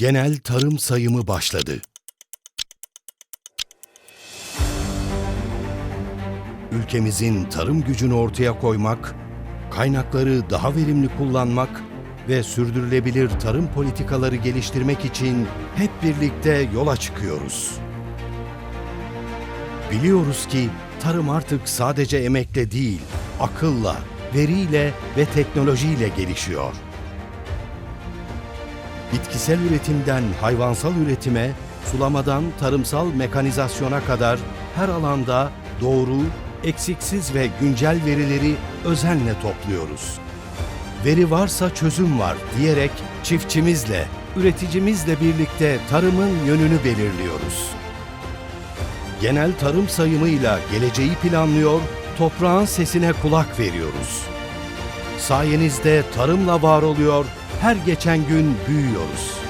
Genel tarım sayımı başladı. Ülkemizin tarım gücünü ortaya koymak, kaynakları daha verimli kullanmak ve sürdürülebilir tarım politikaları geliştirmek için hep birlikte yola çıkıyoruz. Biliyoruz ki tarım artık sadece emekle değil, akılla, veriyle ve teknolojiyle gelişiyor. Bitkisel üretimden hayvansal üretime, sulamadan tarımsal mekanizasyona kadar her alanda doğru, eksiksiz ve güncel verileri özenle topluyoruz. Veri varsa çözüm var diyerek çiftçimizle, üreticimizle birlikte tarımın yönünü belirliyoruz. Genel tarım sayımıyla geleceği planlıyor, toprağın sesine kulak veriyoruz. Sayenizde tarımla var oluyor, her geçen gün büyüyoruz.